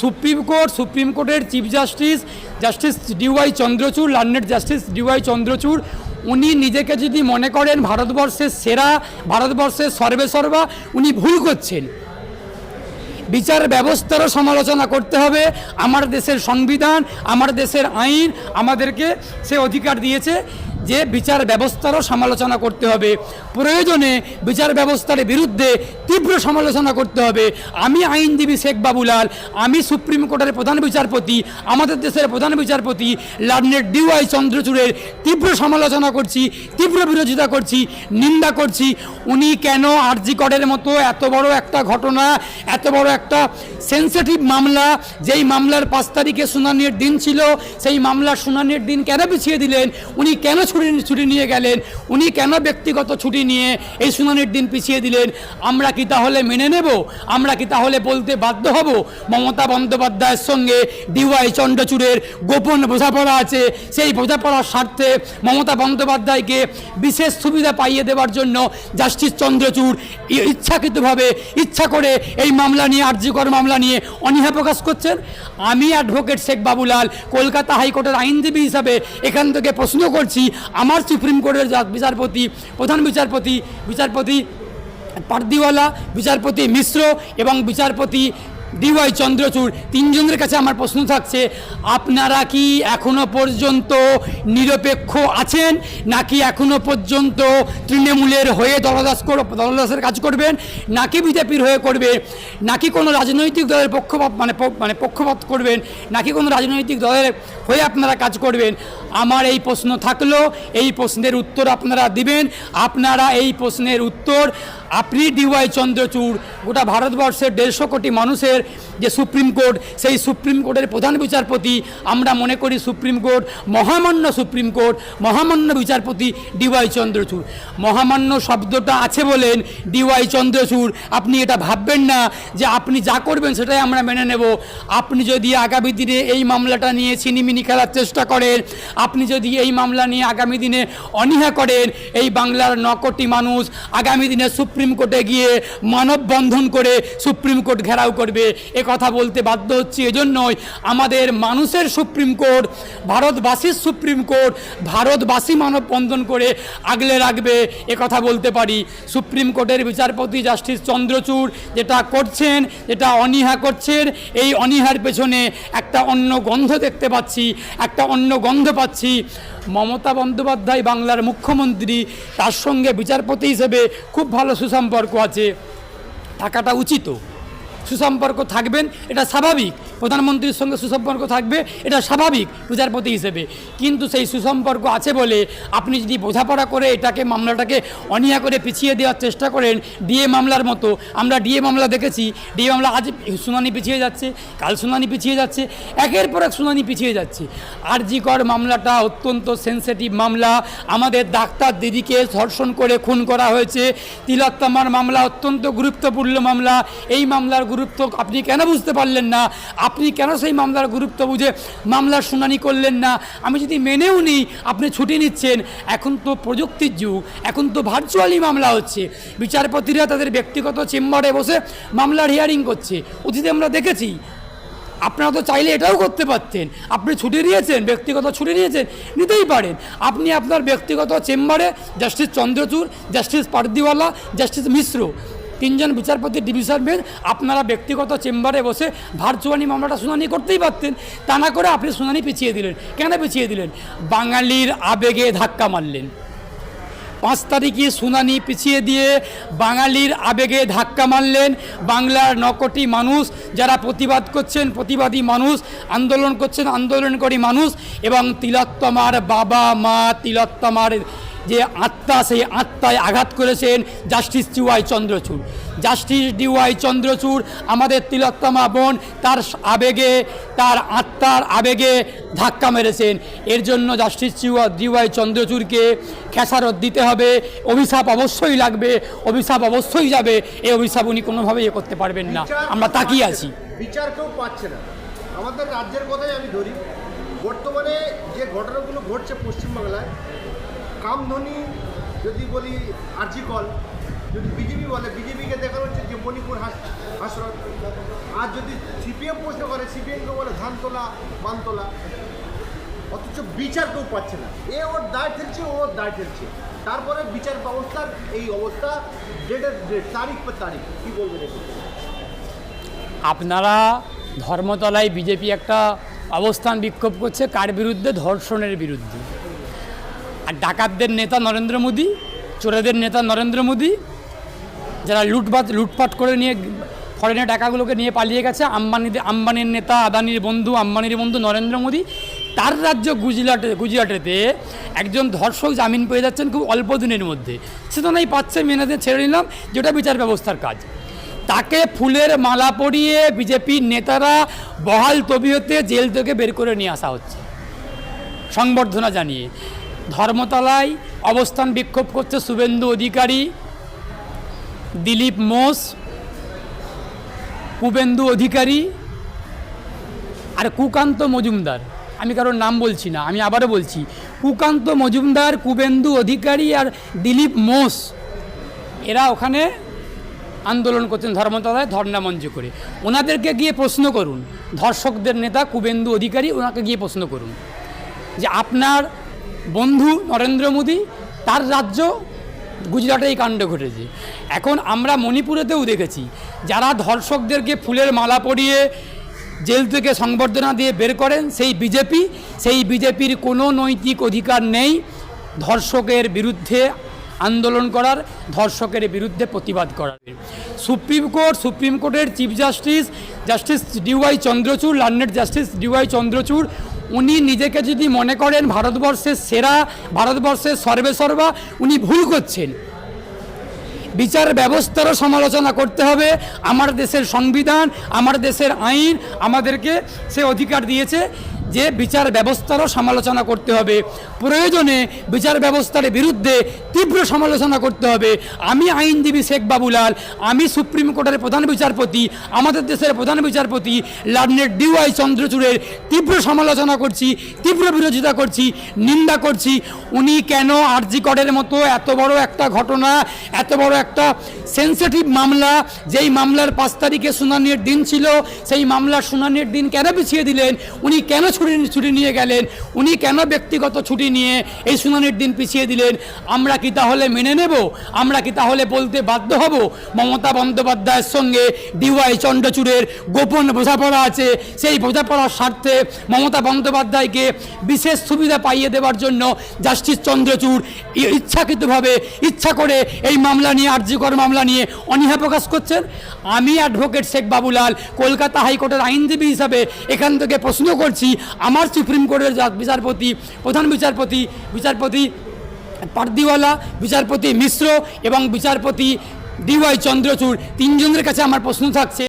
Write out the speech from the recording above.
Supreme court, supreme কোর্টের chief justice justice DY Chandrachud learned justice DY Chandrachur, উনি নিজেকে যদি মনে করেন ভারতবর্ষের সেরা, ভারতবর্ষের সর্বেসর্বা উনি ভুল করছেন। বিচার ব্যবস্থারও সমালোচনা করতে হবে, আমার দেশের সংবিধান, আমার দেশের আইন, আমাদেরকে সে অধিকার দিয়েছে। যে বিচার ব্যবস্থারও সমালোচনা করতে হবে। প্রয়োজনে বিচার ব্যবস্থার বিরুদ্ধে তীব্র সমালোচনা করতে হবে। আমি আইনজীবী শেখ বাবুলাল, আমি সুপ্রিম কোর্টের প্রধান বিচারপতি, আমাদের দেশের প্রধান বিচারপতি লার্নেট ডিওয়াই চন্দ্রচূড়ের তীব্র সমালোচনা করছি, তীব্র বিরোধিতা করছি, নিন্দা করছি। উনি কেন আরজি করের মতো এত বড় একটা ঘটনা, এত বড় একটা সেন্সিটিভ মামলা, যেই মামলার পাঁচ তারিখে শুনানির দিন ছিল, সেই মামলার শুনানির দিন কেন পিছিয়ে দিলেন? উনি কেন ছুটি ছুটি নিয়ে গেলেন। উনি কেন ব্যক্তিগত ছুটি নিয়ে এই শুনানির দিন পিছিয়ে দিলেন? আমরা কি তাহলে মেনে নেব? আমরা কি তাহলে বলতে বাধ্য হব? মমতা বন্দ্যোপাধ্যায়ের সঙ্গে ডিওয়াই চন্দ্রচূড়ের গোপন বোঝাপড়া আছে। সেই বোঝাপড়ার স্বার্থে মমতা বন্দ্যোপাধ্যায়কে বিশেষ সুবিধা পাইয়ে দেওয়ার জন্য জাস্টিস চন্দ্রচূড় ইচ্ছাকৃতভাবে ইচ্ছা করে এই মামলা নিয়ে, আর্যকর মামলা নিয়ে অনীহা প্রকাশ করছেন। আমি অ্যাডভোকেট শেখ বাবুলাল, কলকাতা হাইকোর্টের আইনজীবী হিসাবে এখান থেকে প্রশ্ন করছি আমার সুপ্রিম কোর্টের বিচারপতি, প্রধান বিচারপতি বিচারপতি পার্দিওয়ালা, বিচারপতি মিশ্র এবং বিচারপতি ডিওয়াই চন্দ্রচূড়, তিনজনের কাছে আমার প্রশ্ন থাকছে, আপনারা কি এখনও পর্যন্ত নিরপেক্ষ আছেন? নাকি এখনও পর্যন্ত তৃণমূলের হয়ে দলদাস দলদাসের কাজ করবেন? নাকি বিজেপির হয়ে করবে নাকি কোনো রাজনৈতিক দলের পক্ষপাত মানে মানে পক্ষপাত করবেন? নাকি কোনো রাজনৈতিক দলের হয়ে আপনারা কাজ করবেন? আমার এই প্রশ্ন থাকল, এই প্রশ্নের উত্তর আপনারা দিবেন। আপনারা এই প্রশ্নের উত্তর, আপনি ডিওয়াই চন্দ্রচূড়, গোটা ভারতবর্ষের দেড়শো কোটি মানুষের যে সুপ্রিম কোর্ট, সেই সুপ্রিম কোর্টের প্রধান বিচারপতি, আমরা মনে করি সুপ্রিম কোর্ট, মহামান্য সুপ্রিম কোর্ট, মহামান্য বিচারপতি ডিওয়াই চন্দ্রচূড়। মহামান্য শব্দটা আছে বলেন ডিওয়াই চন্দ্রচূড়। আপনি এটা ভাববেন না যে আপনি যা করবেন সেটাই আমরা মেনে নেব। আপনি যদি আগামী দিনে এই মামলাটা নিয়ে ছিনিমিনি খেলার চেষ্টা করেন আপনি যদি এই মামলা নিয়ে আগামী দিনে অনীহা করেন, এই বাংলার ন কোটি মানুষ আগামী দিনে সুপ্রিম কোর্টে গিয়ে মানববন্ধন করে সুপ্রিম কোর্ট ঘেরাও করবে। এ কথা বলতে বাধ্য হচ্ছি এজন্যই আমাদের মানুষের সুপ্রিম কোর্ট, ভারতবাসীর সুপ্রিম কোর্ট, ভারতবাসী মানববন্ধন করে আগলে রাখবে। এ কথা বলতে পারি। সুপ্রিম কোর্টের বিচারপতি জাস্টিস চন্দ্রচূড় যেটা করছেন, যেটা অনীহা করছেন, এই অনীহার পেছনে একটা অন্য গন্ধ দেখতে পাচ্ছি, একটা অন্য গন্ধ পাচ্ছি। মমতা বন্দ্যোপাধ্যায় বাংলার মুখ্যমন্ত্রী, তার সঙ্গে বিচারপতি হিসেবে খুব ভালো সুসম্পর্ক আছে। থাকাটা উচিত। সুসম্পর্ক থাকবেন, এটা স্বাভাবিক। প্রধানমন্ত্রীর সঙ্গে সুসম্পর্ক থাকবে, এটা স্বাভাবিক বিচারপতি হিসেবে। কিন্তু সেই সুসম্পর্ক আছে বলে আপনি যদি বোঝাপড়া করে এটাকে, মামলাটাকে অনিয়া করে পিছিয়ে দেওয়ার চেষ্টা করেন, ডিএ মামলার মতো। আমরা ডিএ মামলা দেখেছি, ডিএ মামলা আজ শুনানি পিছিয়ে যাচ্ছে, কাল শুনানি পিছিয়ে যাচ্ছে, একের পর এক শুনানি পিছিয়ে যাচ্ছে। আরজিকর মামলাটা অত্যন্ত সেন্সিটিভ মামলা। আমাদের ডাক্তার দিদিকে ধর্ষণ করে খুন করা হয়েছে। তিলোত্তমার মামলা অত্যন্ত গুরুত্বপূর্ণ মামলা। এই মামলার গুরুত্ব আপনি কেন বুঝতে পারলেন না? আপনি কেন সেই মামলার গুরুত্ব বুঝে মামলার শুনানি করলেন না? আমি যদি মেনেও নিই, আপনি ছুটি নিচ্ছেন। এখন তো প্রযুক্তির যুগ, এখন তো ভার্চুয়ালি মামলা হচ্ছে। বিচারপতিরা তাদের ব্যক্তিগত চেম্বারে বসে মামলার হিয়ারিং করছে। অতীতে আমরা দেখেছি, আপনারা তো চাইলে এটাও করতে পারতেন। আপনি ছুটি নিয়েছেন, ব্যক্তিগত ছুটি নিয়েছেন, নিতেই পারেন। আপনি আপনার ব্যক্তিগত চেম্বারে justice Chandrachud justice Pardiwala justice Mishra তিনজন বিচারপতি ডিভিশন বেঞ্চ আপনারা ব্যক্তিগত চেম্বারে বসে ভার্চুয়ালি মামলাটা শুনানি করতেই পারতেন। তা না করে আপনি শুনানি পিছিয়ে দিলেন। কেন পিছিয়ে দিলেন? বাঙালির আবেগে ধাক্কা মারলেন। পাঁচ তারিখে শুনানি পিছিয়ে দিয়ে বাঙালির আবেগে ধাক্কা মারলেন বাংলার ন কোটি মানুষ, যারা প্রতিবাদ করছেন, প্রতিবাদী মানুষ, আন্দোলন করছেন, আন্দোলনকারী মানুষ এবং তিলোত্তমার বাবা মা তিলোত্তমার যে আত্মা সেই আত্মায় আঘাত করেছেন justice D Y Chandrachud. Justice D Y Chandrachud আমাদের তিলোত্তমা বোন তার আবেগে তার আত্মার আবেগে ধাক্কা মেরেছেন। এর জন্য জাস্টিস ডিওয়াই চন্দ্রচূড়কে খেসারত দিতে হবে। অভিশাপ অবশ্যই লাগবে অভিশাপ অবশ্যই যাবে। এই অভিশাপ উনি কোনোভাবেই এ করতে পারবেন না। আমরা তাকিয়ে আছি। বিচার কেউ পাচ্ছে না। আমাদের রাজ্যের কথাই আমি ধরি। বর্তমানে যে ঘটনাগুলো ঘটছে পশ্চিমবাংলায় কামধনি যদি বলি আর্জিকল যদি বিজেপি বলে, বিজেপিকে দেখানো হচ্ছে যে মণিপুর হাস, হাসরত। আর যদি সিপিএম প্রশ্ন করে, সিপিএমকে বলে ধান তোলা মান তোলা অথচ বিচার কেউ পাচ্ছে না। এ ওর দায় ঠেলছে, ও ওর দায় ঠেলছে। তারপরে বিচার ব্যবস্থার এই অবস্থা ডেটের ডেট তারিখ পর তারিখ, কী বলবেন? আপনারা ধর্মতলায় বিজেপি একটা অবস্থান বিক্ষোভ করছে, কার বিরুদ্ধে? ধর্ষণের বিরুদ্ধে। আর ডাকাতদের নেতা নরেন্দ্র মোদী, চোরেদের নেতা নরেন্দ্র মোদী, যারা লুটপাট লুটপাট করে নিয়ে, ফরেনের টাকাগুলোকে নিয়ে পালিয়ে গেছে আম্বানিদের আম্বানির নেতা, আদানির বন্ধু, আম্বানির বন্ধু নরেন্দ্র মোদী, তার রাজ্য গুজরাটে, গুজরাটেতে একজন ধর্ষক জামিন পেয়ে যাচ্ছেন খুব অল্প দিনের মধ্যে। সে তো নাই পাচ্ছে মেনে দিয়ে ছেড়ে নিলাম, যেটা বিচার ব্যবস্থার কাজ। তাকে ফুলের মালা পরিয়ে বিজেপির নেতারা বহাল তবিয়তে জেল থেকে বের করে নিয়ে আসা হচ্ছে। সংবর্ধনা জানিয়ে। ধর্মতলায় অবস্থান বিক্ষোভ করছে শুভেন্দু অধিকারী, দিলীপ মোস কুবেন্দু অধিকারী আর কুকান্ত মজুমদার। আমি কারোর নাম বলছি না, আমি আবারও বলছি, কুকান্ত মজুমদার, কুবেন্দু অধিকারী আর দিলীপ মোস এরা ওখানে আন্দোলন করছেন ধর্মতলায় ধর্ণা মঞ্চ করে। ওনাদেরকে গিয়ে প্রশ্ন করুন, ধর্ষকদের নেতা কুবেন্দু অধিকারী, ওনাকে গিয়ে প্রশ্ন করুন যে আপনার বন্ধু নরেন্দ্র মোদী, তার রাজ্য গুজরাটে এই কাণ্ড ঘটেছে। এখন আমরা মণিপুরেতেও দেখেছি, যারা ধর্ষকদেরকে ফুলের মালা পরিয়ে জেল থেকে সংবর্ধনা দিয়ে বের করেন, সেই বিজেপি, সেই বিজেপির কোনো নৈতিক অধিকার নেই ধর্ষকের বিরুদ্ধে আন্দোলন করার, ধর্ষকের বিরুদ্ধে প্রতিবাদ করার। সুপ্রিম কোর্ট, সুপ্রিম কোর্টের chief justice justice D Y Chandrachud learned justice D Y Chandrachud উনি নিজেকে যদি মনে করেন ভারতবর্ষের সেরা, ভারতবর্ষের সর্বেসর্বা উনি ভুল করছেন। বিচার ব্যবস্থারও সমালোচনা করতে হবে। আমার দেশের সংবিধান, আমার দেশের আইন, আমাদেরকে সে অধিকার দিয়েছে। যে বিচার ব্যবস্থারও সমালোচনা করতে হবে। প্রয়োজনে বিচার ব্যবস্থার বিরুদ্ধে তীব্র সমালোচনা করতে হবে। আমি আইনজীবী শেখ বাবুলাল, আমি সুপ্রিম কোর্টের প্রধান বিচারপতি, আমাদের দেশের প্রধান বিচারপতি লার্নেট ডিওয়াই চন্দ্রচূড়ের তীব্র সমালোচনা করছি, তীব্র বিরোধিতা করছি, নিন্দা করছি। উনি কেন আরজি করের মতো এত বড় একটা ঘটনা, এত বড় একটা সেন্সিটিভ মামলা, যেই মামলার পাঁচ তারিখে শুনানির দিন ছিল, সেই মামলার শুনানির দিন কেন পিছিয়ে দিলেন? উনি কেন ছুটি ছুটি নিয়ে গেলেন। উনি কেন ব্যক্তিগত ছুটি নিয়ে এই শুনানির দিন পিছিয়ে দিলেন? আমরা কি তাহলে মেনে নেব? আমরা কি তাহলে বলতে বাধ্য হব? মমতা বন্দ্যোপাধ্যায়ের সঙ্গে ডিওয়াই চন্দ্রচূড়ের গোপন বোঝাপড়া আছে। সেই বোঝাপড়ার স্বার্থে মমতা বন্দ্যোপাধ্যায়কে বিশেষ সুবিধা পাইয়ে দেওয়ার জন্য জাস্টিস চন্দ্রচূড় ইচ্ছাকৃতভাবে ইচ্ছা করে এই মামলা নিয়ে, আর্যকর মামলা নিয়ে অনীহা প্রকাশ করছেন। আমি অ্যাডভোকেট শেখ বাবুলাল, কলকাতা হাইকোর্টের আইনজীবী হিসাবে এখান থেকে প্রশ্ন করছি আমার সুপ্রিম কোর্টের বিচারপতি, প্রধান বিচারপতি বিচারপতি পার্দিওয়ালা, বিচারপতি মিশ্র এবং বিচারপতি ডিওয়াই চন্দ্রচূড়, তিনজনের কাছে আমার প্রশ্ন থাকছে।